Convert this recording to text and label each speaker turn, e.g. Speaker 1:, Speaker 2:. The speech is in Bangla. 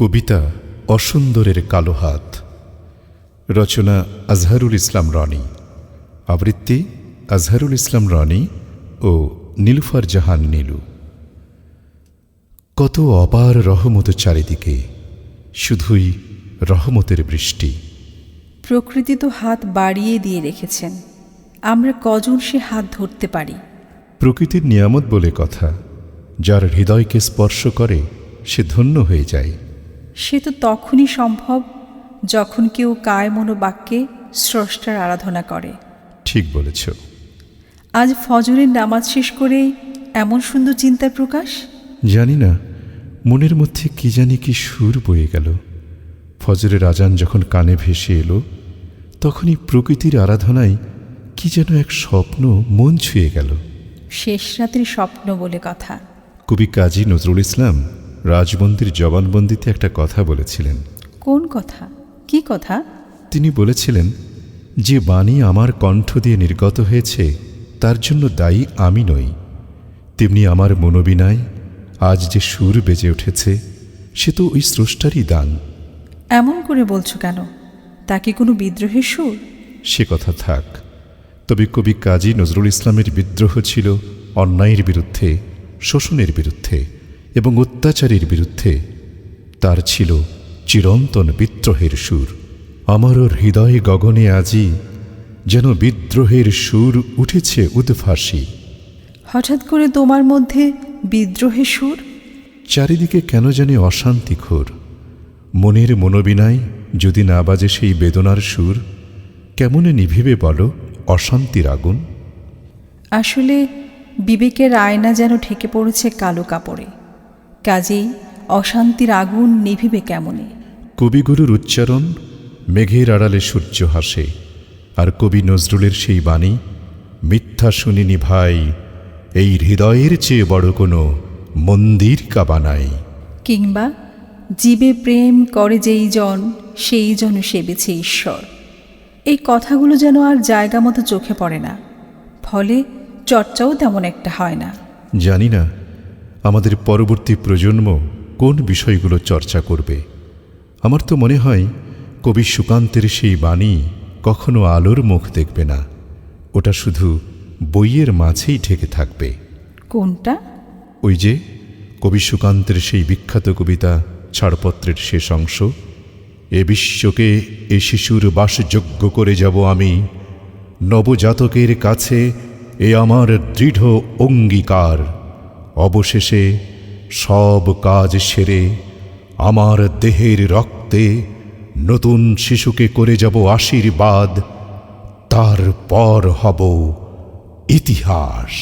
Speaker 1: কবিতা অসুন্দরের কালো হাত। রচনা আজহারুল ইসলাম রনি। আবৃত্তি আজহারুল ইসলাম রনি ও নীলুফার জাহান নীলু। কত অপার রহমত চারিদিকে শুধুই রহমতের বৃষ্টি।
Speaker 2: প্রকৃতি তো হাত বাড়িয়ে দিয়ে রেখেছেন আমরা কজন সে হাত ধরতে পারি?
Speaker 1: প্রকৃতির নিয়ামত বলে কথা যার হৃদয়কে স্পর্শ করে সে ধন্য হয়ে যায়।
Speaker 2: সে তো তখনই সম্ভব যখন কেউ কায় মনোবাক্যে স্রষ্টার আরাধনা করে।
Speaker 1: ঠিক বলেছ।
Speaker 2: আজ ফজরের নামাজ শেষ করেই এমন সুন্দর চিন্তার প্রকাশ?
Speaker 1: জানি না মনের মধ্যে কি জানি কি সুর বয়ে গেল। ফজরের আজান যখন কানে ভেসে এলো তখনই প্রকৃতির আরাধনায় কি যেন এক স্বপ্ন মন ছুঁয়ে গেল।
Speaker 2: শেষ রাত্রির স্বপ্ন বলে কথা।
Speaker 1: কবি কাজী নজরুল ইসলাম রাজবন্দির জবানবন্দিতে একটা কথা বলেছিলেন।
Speaker 2: কোন কথা? কি কথা?
Speaker 1: তিনি বলেছিলেন যে বাণী আমার কণ্ঠ দিয়ে নির্গত হয়েছে তার জন্য দায়ী আমি নই। তেমনি আমার মনোবিনায় আজ যে সুর বেজে উঠেছে সে তো ওই স্রষ্টারই দান।
Speaker 2: এমন করে বলছো কেন? তা কি কোনো বিদ্রোহের সুর?
Speaker 1: সে কথা থাক। তবে কবি কাজী নজরুল ইসলামের বিদ্রোহ ছিল অন্যায়ের বিরুদ্ধে শোষণের বিরুদ্ধে। এবং অত্যাচারের বিরুদ্ধে তার ছিল চিরন্তন বিদ্রোহের সুর। আমারও হৃদয় গগনে আজি যেন বিদ্রোহের সুর উঠেছে উদ্ভাসী।
Speaker 2: হঠাৎ করে তোমার মধ্যে বিদ্রোহের সুর?
Speaker 1: চারিদিকে কেন জানি অশান্তি ঘোর। মনের মনোবিনায় যদি না বাজে সেই বেদনার সুর কেমনে নিভিবে বলো অশান্তির আগুন?
Speaker 2: আসলে বিবেকের আয়না যেন ঠেকে পড়েছে কালো কাপড়ে। কাজেই অশান্তির আগুন নিভিবে কেমনে?
Speaker 1: কবিগুরুর উচ্চারণ মেঘের আড়ালে সূর্য হাসে আর কবি নজরুলের সেই বাণী মিথ্যা শুনিনি ভাই এই হৃদয়ের চেয়ে বড় কোনো মন্দির কাবানাই
Speaker 2: কিংবা জীবে প্রেম করে যেই জন সেই জন সেবেছে ঈশ্বর। এই কথাগুলো যেন আর জায়গা মতো চোখে পড়ে না ফলে চর্চাও তেমন একটা হয় না।
Speaker 1: জানি না আমাদের পরবর্তী প্রজন্ম কোন বিষয়গুলো চর্চা করবে? আমার তো মনে হয় কবি সুকান্তের সেই বাণী কখনো আলোর মুখ দেখবে না। ওটা শুধু বইয়ের মাঝেই ঢেকে থাকবে।
Speaker 2: কোনটা?
Speaker 1: ওই যে কবি সুকান্তের সেই বিখ্যাত কবিতা ছাড়পত্রের শেষ অংশ এ বিশ্বকে এ শিশুর বাসযোগ্য করে যাব আমি নবজাতকের কাছে এ আমার দৃঢ় অঙ্গীকার। অবশেষে সব কাজ সেরে আমার দেহের রক্তে নতুন শিশুকে করে যাব আশীর্বাদ, তারপর হব ইতিহাস।